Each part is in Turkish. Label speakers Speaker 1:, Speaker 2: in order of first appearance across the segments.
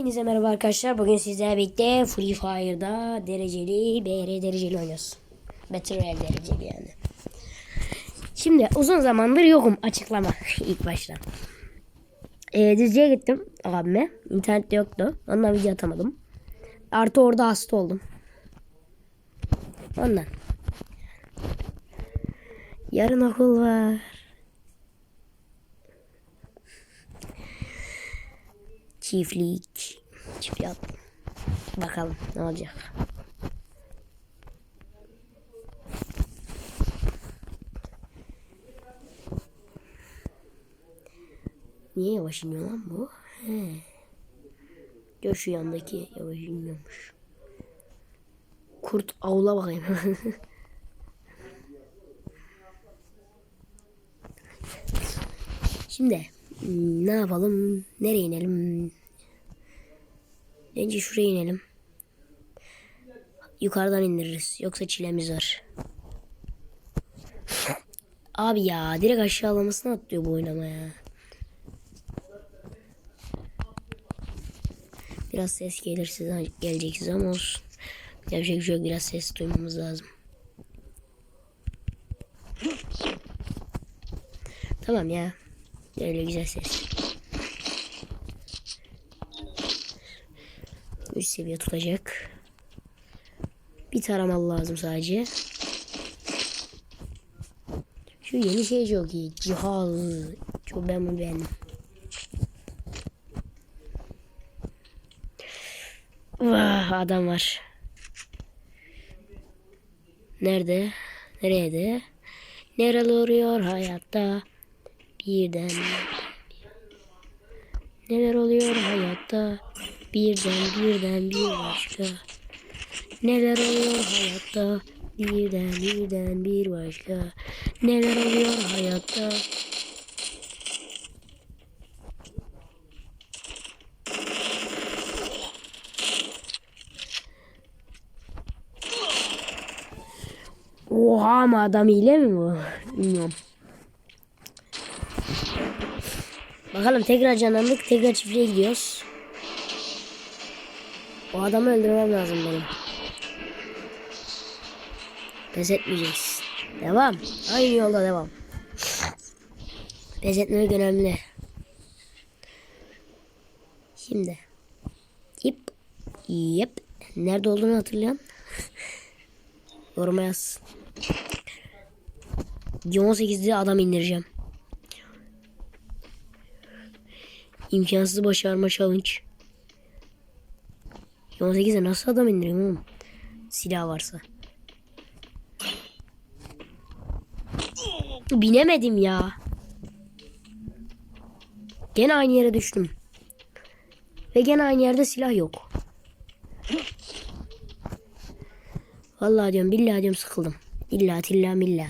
Speaker 1: Hepinize merhaba arkadaşlar. Bugün sizlerle birlikte Free Fire'da dereceli, BR dereceli oynuyoruz. Battle Royale dereceli yani. Şimdi uzun zamandır yokum açıklama ilk başta. Ee, Düzce'ye gittim abime. İnternette yoktu. Ondan video atamadım. Artı orada hasta oldum. Ondan. Yarın okul var. Çiftlik. Çift yaptım. Bakalım ne olacak. Niye yavaş iniyor lan bu? He. Gör şu yandaki yavaş inmiyormuş. Kurt avla bakayım. Şimdi ne yapalım? Nereye inelim? Bence şuraya inelim. Yukarıdan indiririz. Yoksa çilemiz var. Abi ya direkt aşağılamasına atlıyor bu oynama ya. Biraz ses gelir size gelecek ama olsun. Yapacak bir şey yok. Biraz ses duymamız lazım. Tamam ya. Öyle güzel ses. Seviye tutacak. Bir taramalı lazım sadece. Şu yeni şey çok iyi. Cihaz. Çok ben bunu beğendim. Vah adam var. Nerede? Nereye de? Nereli oluyor hayatta? Birden. Neler oluyor hayatta? Birden birden bir başka. Neler oluyor hayatta? Birden birden bir başka. Neler oluyor hayatta? Oha ama adam hile mi bu? Bilmiyorum. Bakalım tekrar canlandık. Tekrar çiftliğe gidiyoruz. O adamı öldürmem lazım benim. Pes etmeyeceksin. Devam. Aynı yolda devam. Pes etmemek önemli. Şimdi. Yip. Yep. Nerede olduğunu hatırlayan. Yoruma yaz. 18'de adam indireceğim. İmkansız başarma challenge. 18'e nasıl adam indireyim oğlum? Silah varsa. Binemedim ya. Gene aynı yere düştüm. Ve gene aynı yerde silah yok. Vallahi diyorum billahi diyorum sıkıldım. İlla tilla milla.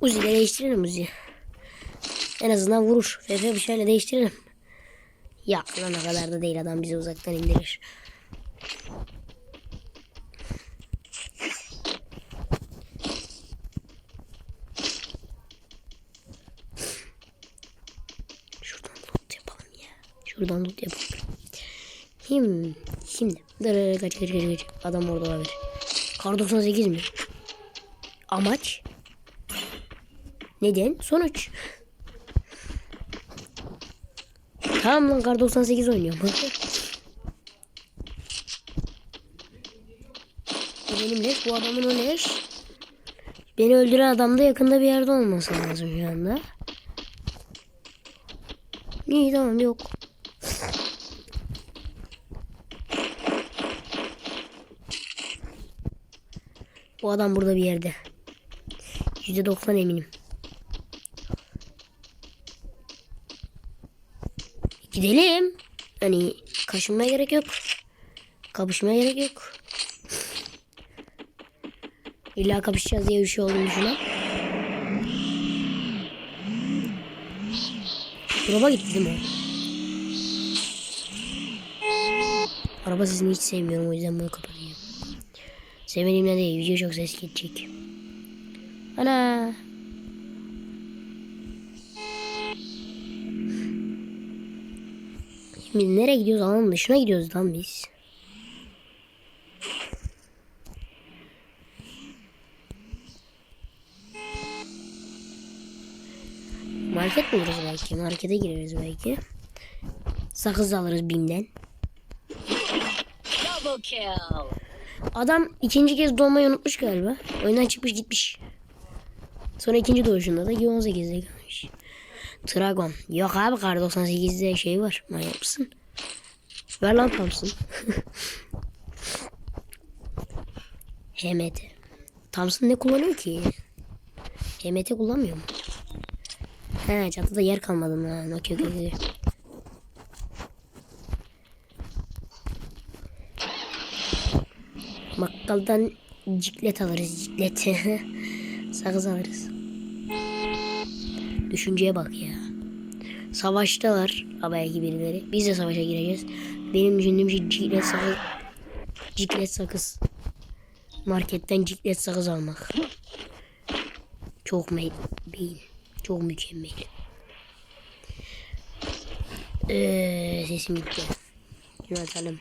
Speaker 1: Uzi de değiştirelim Uzi. En azından vuruş. FF bıçağıyla değiştirelim. Ya lan o kadar da değil adam bizi uzaktan indirir. Şuradan loot yapalım ya. Şuradan loot yapalım. Şimdi, şimdi. Dur, kaç kaç kaç kaç. Adam orada olabilir. Kar 98 mi? Amaç? Neden? Sonuç. Tamam lan kar 98 oynuyorum. Bu benim leş. Bu adamın o leş. Beni öldüren adam da yakında bir yerde olması lazım şu anda. İyi tamam yok. Bu adam burada bir yerde. %90 eminim. Gidelim. Hani kaşınmaya gerek yok. Kapışmaya gerek yok. İlla kapışacağız diye bir şey olduğunu düşünen. Drop'a gitti değil mi? Araba sesini hiç sevmiyorum o yüzden bunu kapatayım. Sevmediğimden değil video çok ses gidecek. Ana miydi? Nereye gidiyoruz? Alanın dışına gidiyoruz lan biz. Market buluruz belki. Markete gireriz belki. Sakız alırız BİM'den. Adam ikinci kez doğmayı unutmuş galiba. Oyundan çıkmış gitmiş. Sonra ikinci doğuşunda da 18'de kalmış. Dragon. Yok abi kar 98'de şey var. Manyak mısın? Ver lan Thompson. HMT. Thompson ne kullanıyor ki? HMT kullanmıyor mu? He çatıda yer kalmadı lan. Okey okey okey. Bakkaldan ciklet alırız ciklet. Sakız alırız. Düşünceye bak ya. Savaştalar belki birileri. Biz de savaşa gireceğiz. Benim düşündüğüm şey ciklet sakız. Ciklet sakız. Marketten ciklet sakız almak. Çok me beyin. Çok mükemmel. Ee, sesim gitti. Atalım.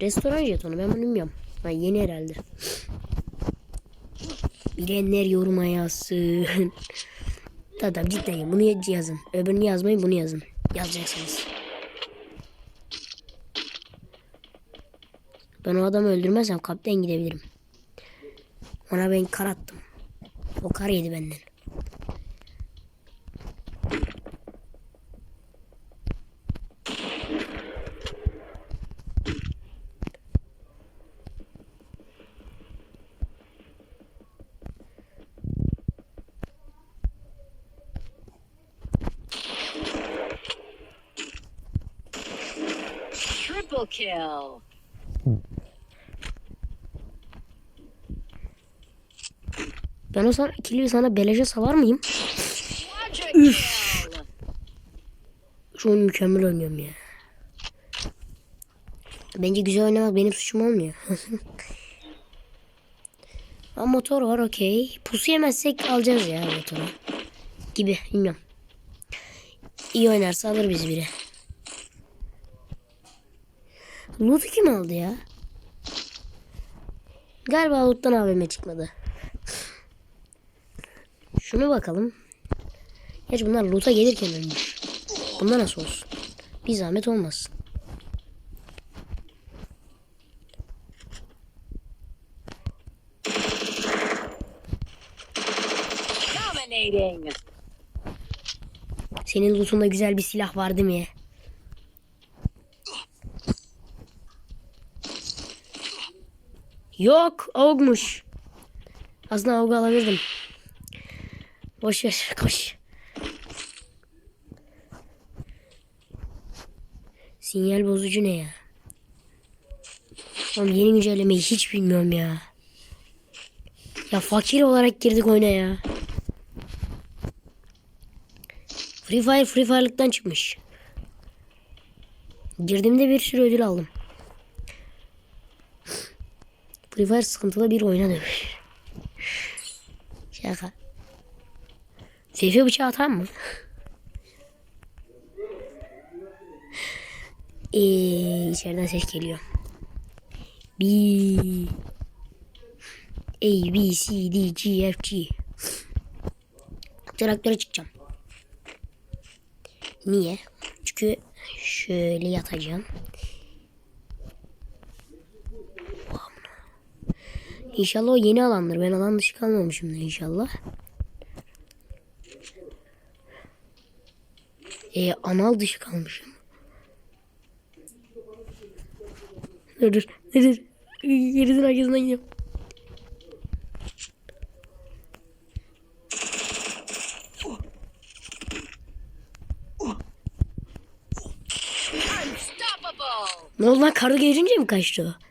Speaker 1: Restoran jetonu ben bunu bilmiyorum. Ha, yeni herhalde. Bilenler yoruma yazsın. tamam cidden bunu yazın. Öbürünü yazmayın bunu yazın. Yazacaksınız. Ben o adamı öldürmezsem kapten gidebilirim. Ona ben kar attım. O kar yedi benden.
Speaker 2: Triple kill.
Speaker 1: Ben o sana ikili sana beleje salar mıyım?
Speaker 2: Kill.
Speaker 1: Şu oyunu mükemmel oynuyorum ya. Bence güzel oynamak benim suçum olmuyor. Ama motor var okey. Pusu yemezsek alacağız ya motoru. Gibi bilmiyorum. İyi oynarsa alır bizi biri. Loot'u kim aldı ya? Galiba Loot'tan AVM çıkmadı. Şunu bakalım. Gerçi bunlar loot'a gelirken ölmüş. Bunda nasıl olsun? Bir zahmet olmasın. Senin lootunda güzel bir silah var değil Yok, avukmuş. Aslında avuk alabilirdim. Boş ver, koş. Sinyal bozucu ne ya? Oğlum yeni güncellemeyi hiç bilmiyorum ya. Ya fakir olarak girdik oyuna ya. Free Fire Free Fire'lıktan çıkmış. Girdiğimde bir sürü ödül aldım. Free Fire sıkıntılı bir oyuna dönmüş. Şaka. Seyfe bıçağı atar mı? Eee içeriden ses geliyor. B A B C D G F G Traktöre çıkacağım. Niye? Çünkü şöyle yatacağım. İnşallah o yeni alandır. Ben alan dışı kalmamışım da inşallah. E, anal dışı kalmışım. Dur dur. Dur dur. Gerisinin arkasından gidiyorum. Ne oldu lan? Karı görünce mi kaçtı o?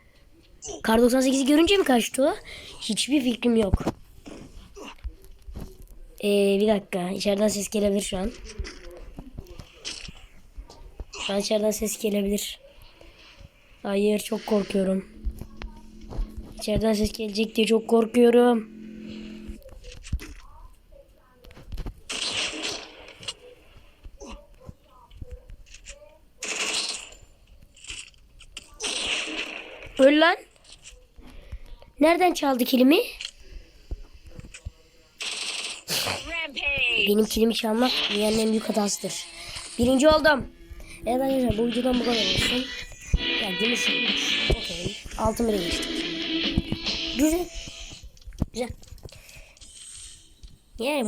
Speaker 1: Kar 98'i görünce mi kaçtı o? Hiçbir fikrim yok. Ee, bir dakika. İçeriden ses gelebilir şu an. Şu an içeriden ses gelebilir. Hayır çok korkuyorum. İçeriden ses gelecek diye çok korkuyorum. Öl lan. Nereden çaldı kilimi? Benim kilimi çalmak dünyanın en büyük hatasıdır. Birinci oldum. Evet arkadaşlar bu videodan bu kadar olsun. Ya gümüş, gümüş. Okey. Altın bile geçtik. Güzel. Güzel. Yani